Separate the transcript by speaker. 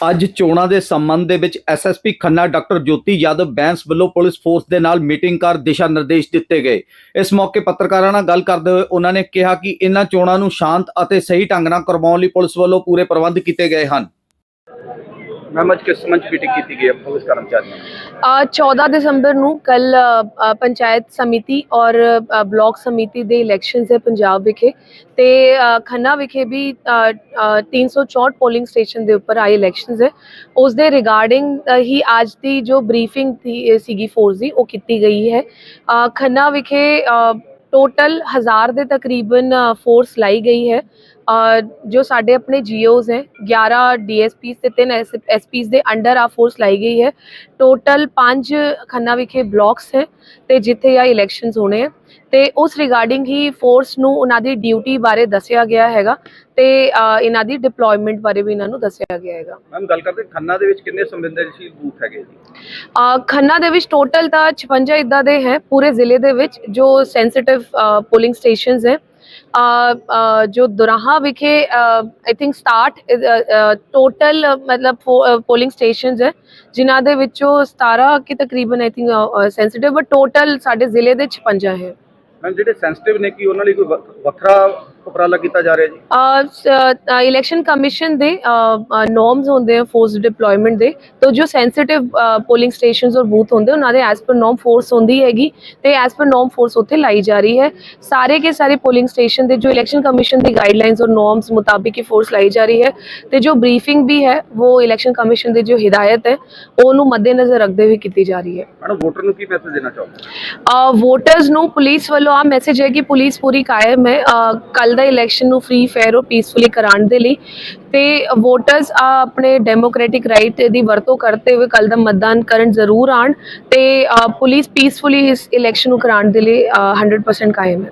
Speaker 1: ਅੱਜ ਚੋਣਾਂ ਦੇ ਸੰਬੰਧ ਦੇ ਵਿੱਚ ਐਸਐਸਪੀ ਖੰਨਾ ਡਾਕਟਰ ਜੋਤੀ ਯਾਦਵ ਬੈਂਸ ਵੱਲੋਂ ਪੁਲਿਸ ਫੋਰਸ ਦੇ ਨਾਲ ਮੀਟਿੰਗ ਕਰ ਦਿਸ਼ਾ ਨਿਰਦੇਸ਼ ਦਿੱਤੇ ਗਏ। ਇਸ ਮੌਕੇ ਪੱਤਰਕਾਰਾਂ ਨਾਲ ਗੱਲ ਕਰਦੇ ਹੋਏ ਉਹਨਾਂ ਨੇ ਕਿਹਾ ਕਿ ਇਹਨਾਂ ਚੋਣਾਂ ਨੂੰ ਸ਼ਾਂਤ ਅਤੇ ਸਹੀ ਢੰਗ ਨਾਲ ਕਰਵਾਉਣ ਲਈ ਪੁਲਿਸ ਵੱਲੋਂ ਪੂਰੇ ਪ੍ਰਬੰਧ ਕੀਤੇ ਗਏ ਹਨ।
Speaker 2: ਮੈਮ ਅੱਜ ਕਿਸ ਮੰਚ ਮੀਟਿੰਗ ਕੀਤੀ ਗਈ ਹੈ? ਪੁਲਿਸ ਕਰਮਚਾਰੀਆਂ
Speaker 3: ਅ, 14 ਦਸੰਬਰ ਨੂੰ ਕੱਲ ਪੰਚਾਇਤ ਸਮਿਤੀ ਔਰ ਅ, ਬਲਾਕ ਸਮਿਤੀ ਦੇ ਇਲੈਕਸ਼ਨਸ ਹੈ ਪੰਜਾਬ ਵਿਖੇ ਤੇ ਅ, ਖੰਨਾ ਵਿਖੇ ਵੀ ਅ, ਅ, 364 ਪੋਲਿੰਗ ਸਟੇਸ਼ਨ ਦੇ ਉੱਪਰ ਆਏ ਇਲੈਕਸ਼ਨਸ ਹੈ। ਉਸ ਦੇ ਰਿਗਾਰਡਿੰਗ ਹੀ ਅੱਜ ਦੀ ਜੋ ਬਰੀਫਿੰਗ ਸੀਗੀ ਫੋਰਸ ਦੀ ਉਹ ਕੀਤੀ ਗਈ ਹੈ। ਅ, ਖੰਨਾ ਵਿਖੇ ਟੋਟਲ ਹਜ਼ਾਰ ਦੇ ਤਕਰੀਬਨ ਫੋਰਸ ਲਾਈ ਗਈ ਹੈ। ਜੋ ਸਾਡੇ ਆਪਣੇ ਜੀਓਜ਼ ਹੈ 11 ਡੀਐਸਪੀਸ ਤੇ 3 ਐਸਪੀਸ ਦੇ ਅੰਡਰ ਆ ਫੋਰਸ ਲਾਈ ਗਈ ਹੈ। ਟੋਟਲ 5 ਖੰਨਾ ਵਿਖੇ ਬਲਾਕਸ ਹੈ ਤੇ ਜਿੱਥੇ ਆ ਇਲੈਕਸ਼ਨਸ ਹੋਣੇ ਆ। ਤੇ ਉਸ ਰਿਗਾਰਡਿੰਗ ਹੀ ਫੋਰਸ ਨੂੰ ਉਹਨਾਂ ਦੀ ਡਿਊਟੀ ਬਾਰੇ ਦੱਸਿਆ ਗਿਆ ਹੈਗਾ ਤੇ ਇਹਨਾਂ ਦੀ ਡਿਪਲੋਇਮੈਂਟ ਬਾਰੇ ਵੀ ਇਹਨਾਂ ਨੂੰ ਦੱਸਿਆ ਗਿਆ ਹੈਗਾ।
Speaker 2: ਮੈਮ ਗੱਲ ਕਰਦੇ ਖੰਨਾ ਦੇ ਵਿੱਚ ਕਿੰਨੇ ਸੰਵੇਦਨਸ਼ੀਲ ਬੂਥ ਹੈਗੇ ਜੀ?
Speaker 3: ਖੰਨਾ ਦੇ ਵਿੱਚ ਟੋਟਲ ਤਾਂ 56 ਇਦਾਂ ਦੇ ਹੈ ਪੂਰੇ ਜ਼ਿਲ੍ਹੇ ਦੇ ਵਿੱਚ ਜੋ ਸੈਂਸਿਟਿਵ ਪੋਲਿੰਗ ਸਟੇਸ਼ਨਸ ਹੈ। ਜੋ ਦੁਰਾਹਾ ਵਿਖੇ ਆਈ ਥਿੰਕ 67 ਟੋਟਲ ਮਤਲਬ ਪੋਲਿੰਗ ਸਟੇਸ਼ਨਸ ਹੈ, ਜਿਨ੍ਹਾਂ ਦੇ ਵਿੱਚੋਂ 17 ਕਿ ਤਕਰੀਬਨ I think sensitive but total ਸਾਡੇ ਜ਼ਿਲ੍ਹੇ ਦੇ 56 ਹੈ।
Speaker 2: ਮੈਮ ਜਿਹੜੇ ਸੈਂਸਿਟਿਵ ਨੇ ਕੀ ਉਹਨਾਂ ਲਈ ਕੋਈ ਵੱਖ- ਵੱਖਰਾ ਉਪਰਾਲਾ ਕੀਤਾ ਜਾ ਰਿਹਾ ਜੀ?
Speaker 3: ਇਲੈਕਸ਼ਨ ਕਮਿਸ਼ਨ ਦੇ ਨੋਰਮਸ ਹੁੰਦੇ ਆ ਫੋਰਸ ਡਿਪਲੋਇਮੈਂਟ ਦੇ। ਤੋ ਜੋ ਸੈਂਸਿਟਿਵ ਪੋਲਿੰਗ ਸਟੇਸ਼ਨਸ ਔਰ ਬੂਥ ਹੁੰਦੇ ਉਹਨਾਂ ਦੇ ਐਸ ਪਰ ਨੋਰਮ ਫੋਰਸ ਹੁੰਦੀ ਹੈਗੀ। ਤੇ ਐਸ ਪਰ ਨੋਰਮ ਫੋਰਸ ਉੱਥੇ ਲਾਈ ਜਾ ਰਹੀ ਹੈ। ਸਾਰੇ ਕੇ ਸਾਰੇ ਪੋਲਿੰਗ ਸਟੇਸ਼ਨ ਦੇ ਜੋ ਇਲੈਕਸ਼ਨ ਕਮਿਸ਼ਨ ਦੀ ਗਾਈਡਲਾਈਨਸ ਔਰ ਨੋਰਮਸ ਮੁਤਾਬਿਕ ਹੀ ਫੋਰਸ ਲਾਈ ਜਾ ਰਹੀ ਹੈ। ਤੇ ਜੋ ਬਰੀਫਿੰਗ ਵੀ ਹੈ ਉਹ ਇਲੈਕਸ਼ਨ ਕਮਿਸ਼ਨ ਦੀ ਜੋ ਹਿਦਾਇਤ ਹੈ ਉਹਨੂੰ ਮੱਦੇਨਜ਼ਰ ਰੱਖਦੇ ਹੋਏ ਕੀਤੀ ਜਾ ਰਹੀ ਹੈ।
Speaker 2: ਮੈਡਮ ਵੋਟਰ ਨੂੰ ਕੀ ਮੈਸੇਜ ਦੇਣਾ ਚਾਹੋਗੇ?
Speaker 3: ਵੋਟਰਸ ਨੂੰ ਪੁਲਿਸ ਵੱਲੋਂ ਆ ਮੈਸੇਜ ਹੈ ਕਿ ਪੁਲਿਸ ਪੂਰੀ ਕਾਇਮ ਹੈ। ਕੱਲ ਦਾ ਇਲੈਕਸ਼ਨ ਨੂੰ ਫ੍ਰੀ ਫੇਅਰ ਔਰ ਪੀਸਫੁਲੀ ਕਰਾਉਣ ਦੇ ਲਈ। ਤੇ ਵੋਟਰਸ ਆ ਆਪਣੇ ਡੈਮੋਕ੍ਰੈਟਿਕ ਰਾਈਟ ਦੀ ਵਰਤੋਂ ਕਰਦੇ ਹੋਏ ਕੱਲ ਦਾ ਮਤਦਾਨ ਕਰਨ ਜ਼ਰੂਰ ਆਣ ਤੇ ਪੁਲਿਸ ਪੀਸਫੁਲੀ ਇਸ ਇਲੈਕਸ਼ਨ ਨੂੰ ਕਰਾਉਣ ਦੇ ਲਈ ਅ, 100% ਕਾਇਮ ਹੈ।